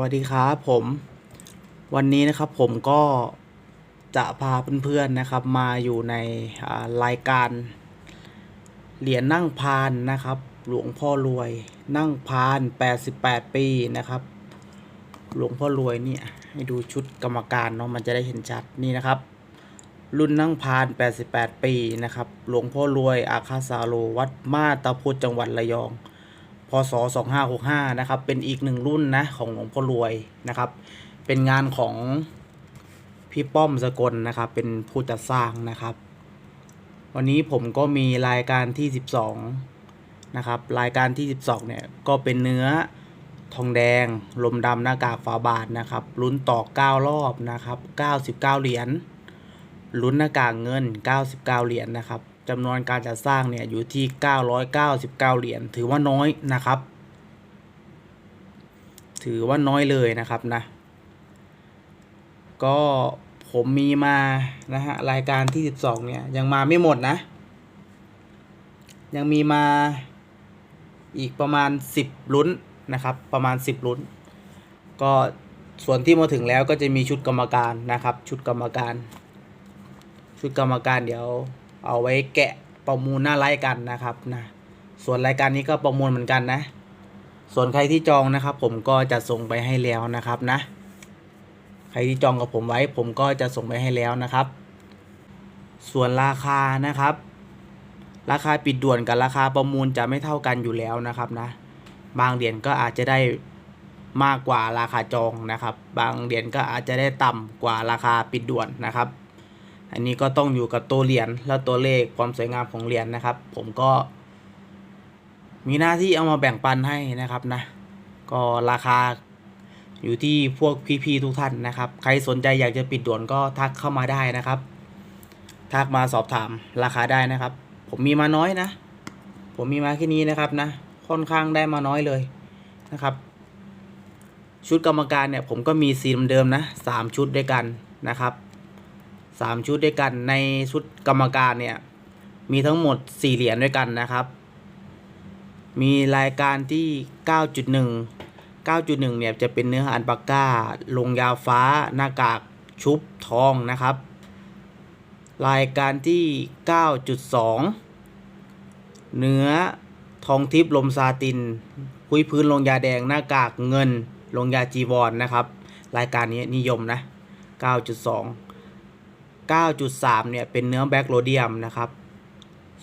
วัสดีครับผมวันนี้นะครับผมก็จะพาเพื่อนๆนะครับ มาอยู่ในรายการเหรียญนั่งพานนะครับ หลวงพ่อรวยนั่งพาน 88 ปีนะครับ หลวงพ่อรวยเนี่ยให้ดูชุดกรรมการเนาะมันจะได้เห็นชัดนี่นะครับ รุ่นนั่งพาน 88 ปีนะครับ หลวงพ่อรวยอาคาสาโลวัดมาตาพุธจังหวัดระยอง พศ 2565 นะครับ เป็นอีกหนึ่งรุ่นนะของหลวงพ่อรวยนะครับ เป็นงานของพี่ป้อมสกลนะครับ เป็นผู้จัดสร้างนะครับ วันนี้ผมก็มีรายการที่ 12 นะครับ รายการที่ 12 เนี่ย ก็เป็นเนื้อทองแดง ลมดำหน้ากากฝาบาทนะครับ ลุ้นต่อ 9 รอบนะครับ 99 เหรียญ ลุ้นหน้ากากเงิน 99 เหรียญนะครับ จำนวนการจัดสร้างเนี่ยอยู่ที่ 999 เหรียญถือว่าน้อยนะครับ ถือว่าน้อยเลยนะครับนะ ก็ผมมีมานะฮะรายการที่ 12 เนี่ย ยังมาไม่หมดนะ ยังมีมาอีกประมาณ 10 ลุ้นนะครับ ประมาณ 10 ลุ้น ก็ส่วนที่มาถึงแล้วก็จะมีชุดกรรมการนะครับ ชุดกรรมการ ชุดกรรมการเดี๋ยว เอาไว้แกะประมูลหน้าไลฟ์กันนะครับนะส่วนรายการนี้ก็ประมูลเหมือนกันนะ ส่วนใครที่จองนะครับ ผมก็จะส่งไปให้แล้วนะครับนะ ใครที่จองกับผมไว้ ผมก็จะส่งไปให้แล้วนะครับ ส่วนราคานะครับ ราคาปิดด่วนกับราคาประมูลจะไม่เท่ากันอยู่แล้วนะครับนะ บางเหรียญก็อาจจะได้มากกว่าราคาจองนะครับ บางเหรียญก็อาจจะได้ต่ำกว่าราคาปิดด่วนนะครับ อันนี้ก็ต้องอยู่กับตัวเหรียญและตัวเลขความสวยงามของเหรียญนะครับ ผมก็ มีหน้าที่เอามาแบ่งปันให้นะครับนะ ก็ราคาอยู่ที่พวกพี่ๆทุกท่านนะครับ ใครสนใจอยากจะปิดด่วนก็ทักเข้ามาได้นะครับ ทักมาสอบถามราคาได้นะครับ ผมมีมาน้อยนะ ผมมีมาแค่นี้นะครับนะ ค่อนข้างได้มาน้อยเลยนะครับ ชุดกรรมการเนี่ยผมก็มีสีเดิมๆนะสามชุดด้วยกันนะครับ สามชุดด้วยกันในชุดกรรมการเนี่ยมีทั้งหมดสี่เหรียญด้วยกันนะครับ มีรายการที่ 9.1 9.1 เนี่ยจะเป็นเนื้ออันปากก้า ลงยาฟ้า หน้ากากชุบทองนะครับ รายการที่ 9.2 เนื้อทองทิพย์ลมซาตินพุ้ยพื้นลงยาแดงหน้ากากเงิน ลงยาจีวรนนะครับ รายการนี้นิยมนะ 9.2 9.3 เนี่ยเป็นเนื้อแบล็กโรเดียมนะครับ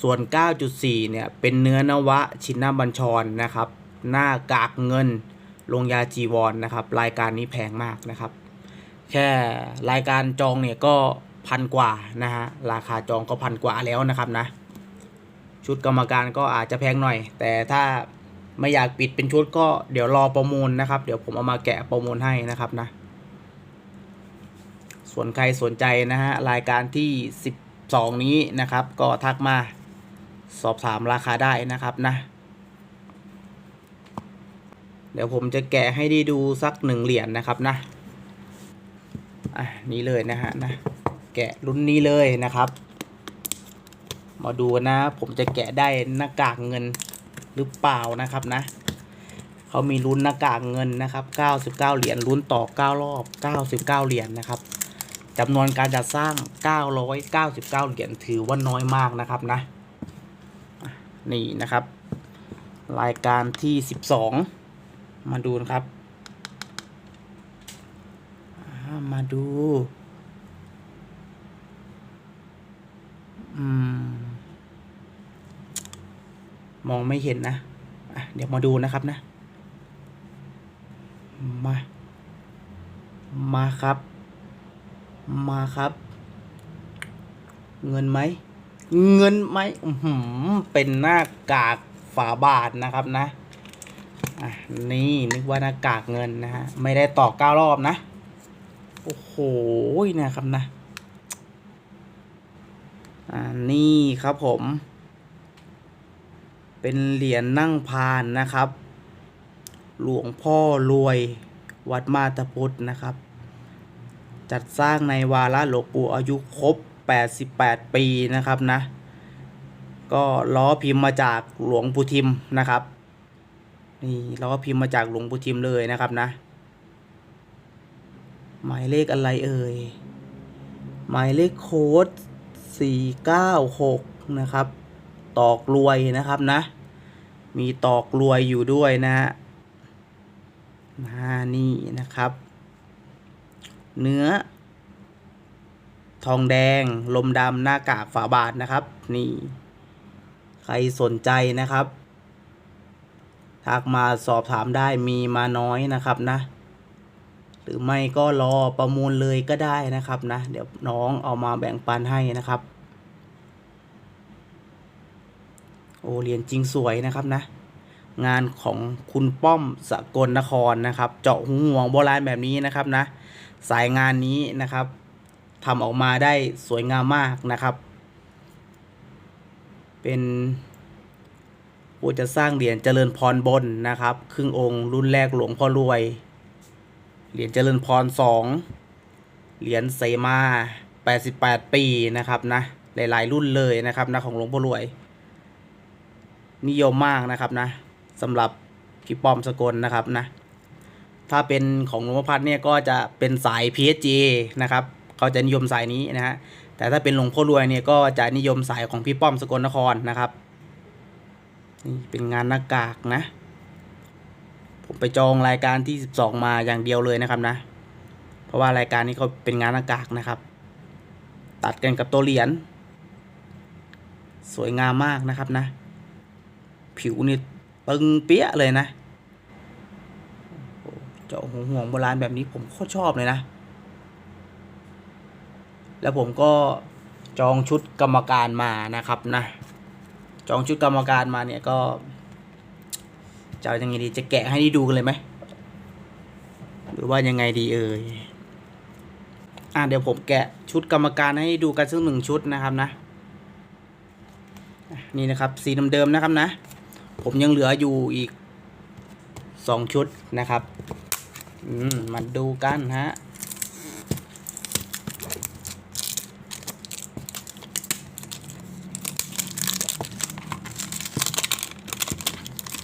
ส่วน 9.4 เนี่ยเป็นเนื้อนวะชินนาบัญชรนะครับ หน้ากากเงินลงยาจีวรนนะครับ รายการนี้แพงมากนะครับ แค่รายการจองเนี่ยก็พันกว่านะฮะราคาจองก็พันกว่าแล้วนะครับนะ ชุดกรรมการก็อาจจะแพงหน่อย แต่ถ้าไม่อยากปิดเป็นชุดก็เดี๋ยวรอประมูลนะครับ เดี๋ยวผมเอามาแกะประมูลให้นะครับนะ ส่วนใครสนใจนะฮะรายการที่ 12 นี้นะครับ ก็ทักมาสอบถามราคาได้นะครับนะ เดี๋ยวผมจะแกะให้ได้ดูสักหนึ่งเหรียญนนะครับนะอะนี้เลยนะฮะนะแกะรุ่นนี้เลยนะครับ มาดูนะผมจะแกะได้หน้ากากเงินหรือเปล่านะครับนะเขามีลุ้นหน้ากากเงินนะครับ 99 เหรียญลุ้นต่อ 9 รอบ 99 เหรียญนะครับ จำนวนการจัดสร้าง 999 เหรียญถือว่าน้อยมากนะครับนะ นี่นะครับ รายการที่ 12 มาดูนะครับ มาดู อืม มองไม่เห็นนะะเดี๋ยวมาดูนะครับนะ มา มาครับ มาครับ เงินไหม เงินไหมอือหือเป็นหน้ากากฝาบาทนะครับนะอะนี่นึกว่าหน้ากากเงินนะฮะไม่ได้ต่อเก้ารอบนะ โอ้โหนะครับนะอ่านี่ครับผม เป็นเหรียญนั่งพานนะครับ หลวงพ่อรวยวัดมาตาพุธนะครับ จัดสร้างในวาระหลวงปู่อายุครบ 88 ปีนะครับนะ ก็ล้อพิมพ์มาจากหลวงปู่ทิมนะครับนี่ล้อพิมพ์มาจากหลวงปู่ทิมเลยนะครับนะ หมายเลขอะไรเอ่ย หมายเลขโค้ดสี่เก้าหกนะครับ ตอกรวยนะครับนะ มีตอกรวยอยู่ด้วยนะฮะนี่นะครับ เนื้อ ทองแดง ลมดำหน้ากากฝาบาทนะครับ นี่ ใครสนใจนะครับ ทักมาสอบถามได้มีมาน้อยนะครับนะ หรือไม่ก็รอประมูลเลยก็ได้นะครับนะ เดี๋ยวน้องเอามาแบ่งปันให้นะครับ โอเหรียญจริงสวยนะครับนะงานของคุณป้อมสกลนครนะครับ เจาะหูห่วงโบราณแบบนี้นะครับนะ สายงานนี้นะครับทำออกมาได้สวยงามมากนะครับ เป็นผู้จะสร้างเหรียญเจริญพรบนนะครับ ครึ่งองค์รุ่นแรกหลวงพ่อรวย เหรียญเจริญพรสองเหรียญเสมา 88 ปีนะครับนะหลายๆ รุ่นเลยนะครับนะของหลวงพ่อรวย นิยมมากนะครับนะสำหรับพี่ป้อมสกลนะครับนะ ถ้าเป็นของหลวงพ่อพัดเนี่ยก็จะเป็นสาย PSG นะครับเขาจะนิยมสายนี้นะฮะแต่ถ้าเป็นหลวงพ่อรวยเนี่ยก็จะนิยมสายของพี่ป้อมสกลนครนะครับนี่เป็นงานหน้ากากนะ ผมไปจองรายการที่ 12 มาอย่างเดียวเลยนะครับนะ เพราะว่ารายการนี้เขาเป็นงานหน้ากากนะครับ ตัดกันกับตัวเหรียญสวยงามมากนะครับนะ ผิวนี่ตึงเปี้ยเลยนะ จาะหัวห่วงโบราณแบบนี้ผมโคตรชอบเลยนะ แล้วผมก็จองชุดกรรมการมานะครับนะ จองชุดกรรมการมาเนี่ยก็จะยังไงดีจะแกะให้ได้ดูกันเลยไหมหรือว่ายังไงดีเอ่ยอะเดี๋ยวผมแกะชุดกรรมการให้ดูกันสักหนึ่งชุดนะครับนะ นี่นะครับสีเดิมๆนะครับนะ ผมยังเหลืออยู่อีกสองชุดนะครับ อืมมาดูกันฮะ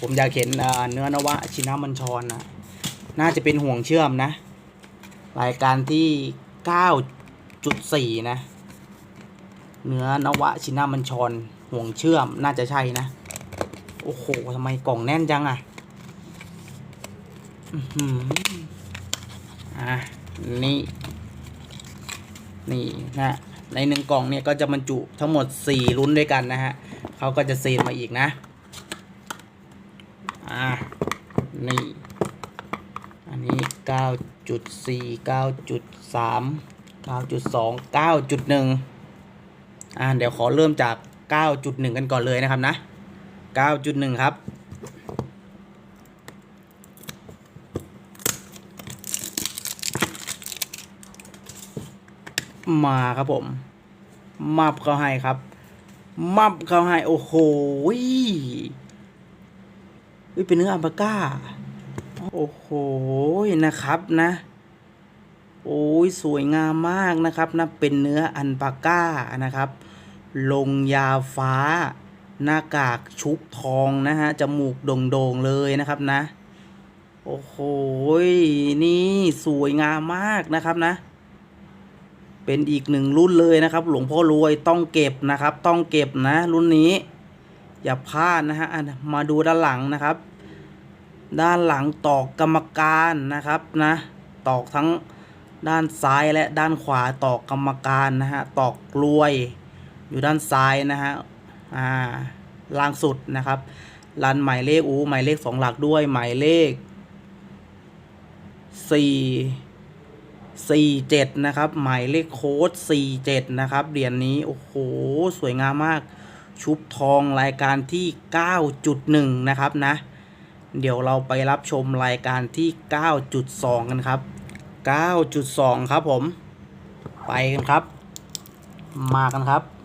ผมอยากเห็นเนื้อนวะชินามันชรนนะน่าจะเป็นห่วงเชื่อมนะ รายการที่ 9.4 นะ เนื้อนวะชินามันชรห่วงเชื่อมน่าจะใช่นะ โอ้โหทำไมกล่องแน่นจังอะ อะนี่ นี่นะ ในหนึ่งกล่องเนี่ยก็จะบรรจุทั้งหมดสี่ลุ้นด้วยกันนะฮะเขาก็จะซีนมาอีกนะ อ่านี่ อันนี้เก้าจุดสี่เก้าจุดสามเก้าจุดสองเก้าจุดหนึ่งอ่าเดี๋ยวขอเริ่มจากเก้าจุดหนึ่งกันก่อนเลยนะครับนะเก้าจุดหนึ่งครับ มาครับผม มับเขาให้ครับ มับเขาให้ โอ้โหยเฮ้ยเป็นเนื้ออัลปาก้า โอ้โหนะครับนะ โอ้ยสวยงามมากนะครับนะ เป็นเนื้ออันปาก้านะครับ ลงยาฟ้า หน้ากากชุบทองนะฮะ จมูกโด่งๆเลยนะครับนะ โอ้โห นี่สวยงามมากนะครับนะ เป็นอีกหนึ่งรุ่นเลยนะครับ หลวงพ่อรวยต้องเก็บนะครับ ต้องเก็บนะ รุ่นนี้ อย่าพลาดนะฮะมาดูด้านหลังนะครับ ด้านหลังตอกกรรมการนะครับนะตอกทั้งด้านซ้ายและด้านขวาตอกกรรมการนะฮะตอกกลวย อยู่ด้านซ้ายนะฮะอ่าล่างสุดนะครับรันหมายเลขอูหมายเลขสองหลักด้วยหมายเลขสี่ 47 นะครับ หมายเลขโค้ด 47 นะครับ เหรียญนี้ โอ้โห สวยงามมาก ชุบทองรายการที่ 9.1 นะครับนะ เดี๋ยวเราไปรับชมรายการที่ 9.2 กันครับ 9.2 ครับผม ไปกันครับ มากันครับ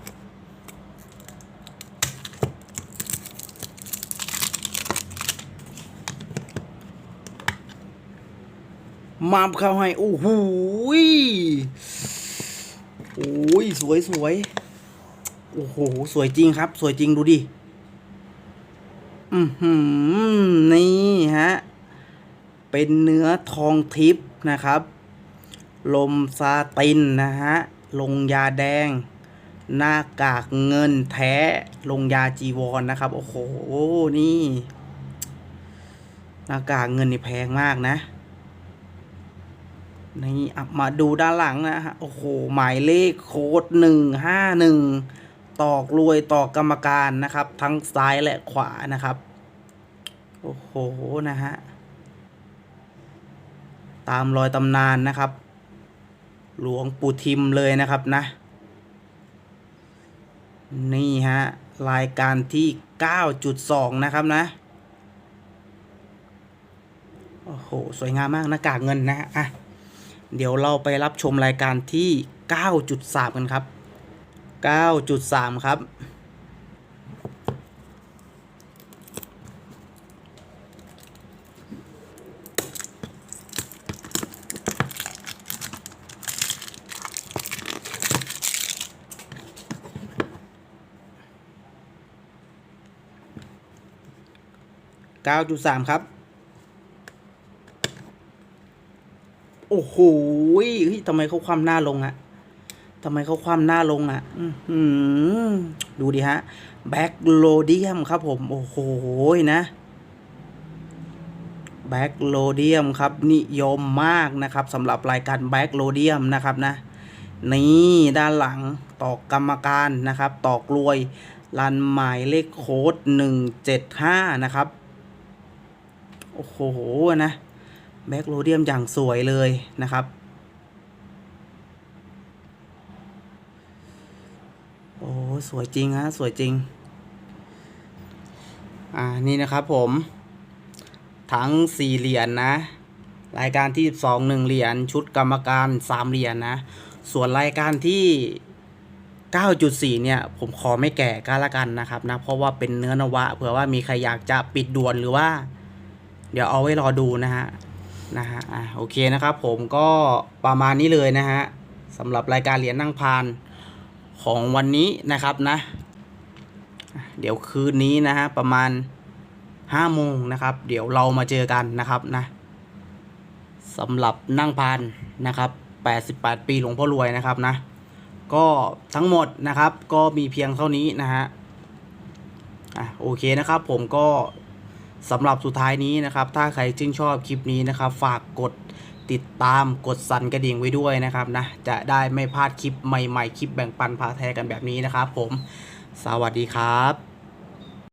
มาบเข้าให้โอ้โหโอ้ยสวยสวยโอ้โห สวยจริงครับ สวยจริงดูดิ อือหือ นี่ฮะ เป็นเนื้อทองทิพย์นะครับ ลมซาตินนะฮะ ลงยาแดง หน้ากากเงินแท้ ลงยาจีวรนนะครับ โอ้โห นี่ หน้ากากเงินนี่แพงมากนะ นี่มาดูด้านหลังนะฮะโอ้โห หมายเลขโค้ดหนึ่งห้าหนึ่งตอกรวยตอกรรมการนะครับ ทั้งซ้ายและขวานะครับ โอ้โห นะฮะ ตามรอยตำนานนะครับ หลวงปู่ทิมเลยนะครับนะ นี่ฮะ รายการที่ 9.2 นะครับนะ โอ้โห สวยงามมากหน้ากากเงินนะฮะอะ เดี๋ยวเราไปรับชมรายการที่ 9.3 กันครับ 9.3 ครับ 9.3 ครับ โอ้โหทำไมเขาคว่ำหน้าลงอะทำไมเขาคว่ำหน้าลงอะอืดูดิฮะ แบ็กโลเดียมครับผม โอ้โหนะ แบ็กโลเดียมครับ นิยมมากนะครับสำหรับรายการแบ็กโลเดียมนะครับนะ นี่ด้านหลังตอกกรรมการนะครับ ตอกรวยรันหมายเลขโค้ดหนึ่งเจ็ดห้านะครับ โอ้โหนะ แบ็กโลเดียมอย่างสวยเลยนะครับ โอ้สวยจริงฮะสวยจริง อ่านี่นะครับผม ทั้งสี่เหรียญนะรายการที่สองหนึ่งเหรียญชุดกรรมการสามเหรียญนะ ส่วนรายการที่9.4 เนี่ย ผมขอไม่แก่ก็แล้วกันนะครับนะ เพราะว่าเป็นเนื้อนวะ เผื่อว่ามีใครอยากจะปิดด่วนหรือว่า เดี๋ยวเอาไว้รอดูนะฮะ นะฮะอะโอเคนะครับผมก็ประมาณนี้เลยนะฮะสำหรับรายการเหรียญนั่งพานของวันนี้นะครับนะ เดี๋ยวคืนนี้นะฮะประมาณ5โมงนะครับ เดี๋ยวเรามาเจอกันนะครับนะสำหรับนั่งพานนะครับ88ปีหลวงพ่อรวยนะครับนะ ก็ทั้งหมดนะครับก็มีเพียงเท่านี้นะฮะอะโอเคนะครับผมก็ สำหรับสุดท้ายนี้นะครับ ถ้าใครชื่นชอบคลิปนี้นะครับ ฝากกดติดตามกดสั่นกระดิ่งไว้ด้วยนะครับนะ จะได้ไม่พลาดคลิปใหม่ๆ คลิปแบ่งปันพาแทกันแบบนี้นะครับผม สวัสดีครับ